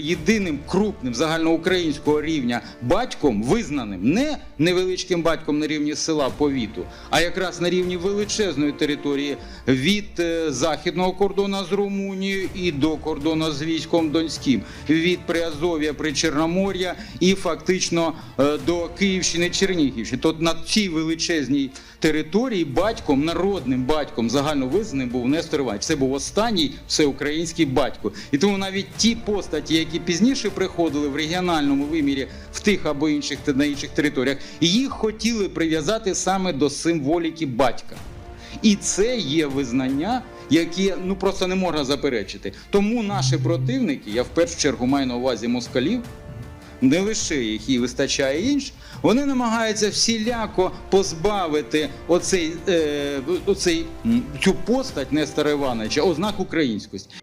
Єдиним крупним загальноукраїнського рівня батьком, визнаним не невеличким батьком на рівні села повіту, а якраз на рівні величезної території від е, західного кордону з Румунією і до кордону з військом Донським, від Приазов'я при Чорномор'я і фактично е, до Київщини Чернігівщини. Тобто на цій величезній території батьком, народним батьком загальновизнаним був Нестор Іванович. Це був останній всеукраїнський батько. І тому навіть ті постаті, які пізніше приходили в регіональному вимірі в тих або інших на інших територіях, їх хотіли прив'язати саме до символіки батька. І це є визнання, яке ну просто не можна заперечити. Тому наші противники, я в першу чергу маю на увазі москалів, не лише їх і вистачає інш, вони намагаються всіляко позбавити оцей, е, оцей, цю постать Нестора Івановича ознак українськості.